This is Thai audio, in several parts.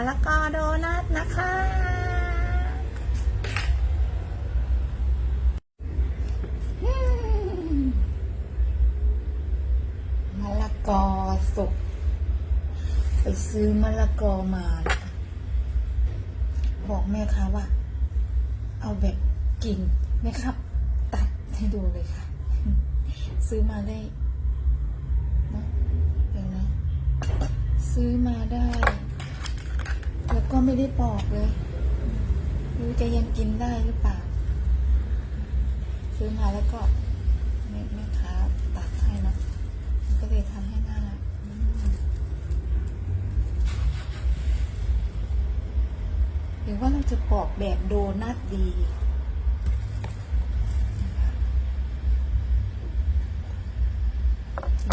มะละกอโดนัทนะคะ มะละกอสุก ไปซื้อมะละกอมา บอกแม่ค้าว่า เอาแบบกิ่งไหมครับ ตัดให้ดูเลยค่ะ ซื้อมาได้เนะเดี๋ยวนะ ซื้อมาได้ ก็ไม่ได้ปอกเลยรู้จะยังกินได้หรือเปล่าซื้อมาแล้วก็แม่แม่ค้าตัดให้เนะมันก็เลยทำให้น่ารักหรือว่าเราจะปอกแบบโดนัทดี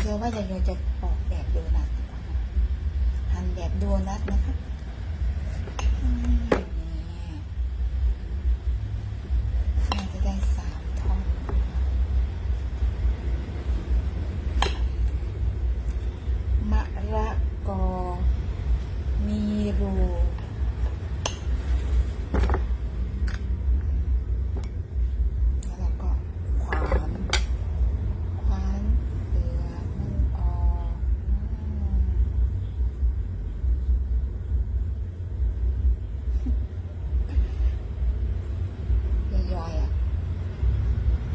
เดี๋ยวว่าเราจะปอกแบบโดนัทหั่นแบบโดนัทนะคะอืมนี่น่าจะได้สามท่อนมะระกอ มีรูแล้วก็ขวาน ขวานเปลือกมันออกอืมย่อยๆอะ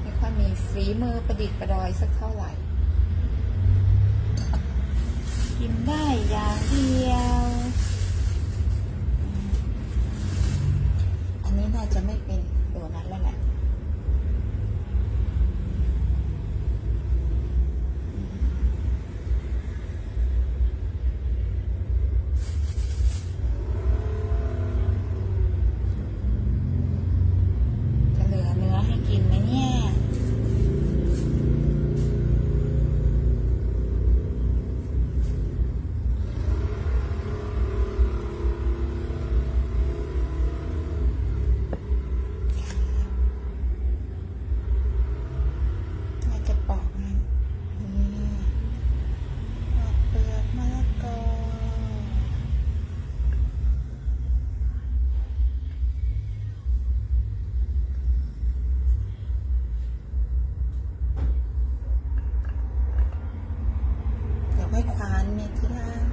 ไม่ค่อยมี ฝีมือประดิษฐ์ประดอยสักเท่าไหร่ กินได้อย่างเดียว อันนี้น่าจะไม่เป็นโดนัทแล้วแหละ ควาน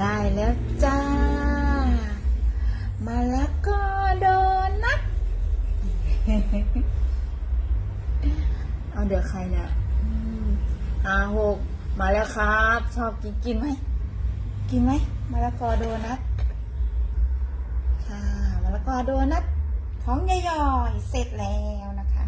ได้แล้วจ้า มาแล้วก็โดนัทเอาเดี๋ยวใครเนี่ยอืมอาหกมาแล้วครับ ชอบกินกินไหมกินไหมมาแล้วก็โดนัทค่ะมาแล้วก็โดนัทของยายอยเสร็จแล้วนะคะ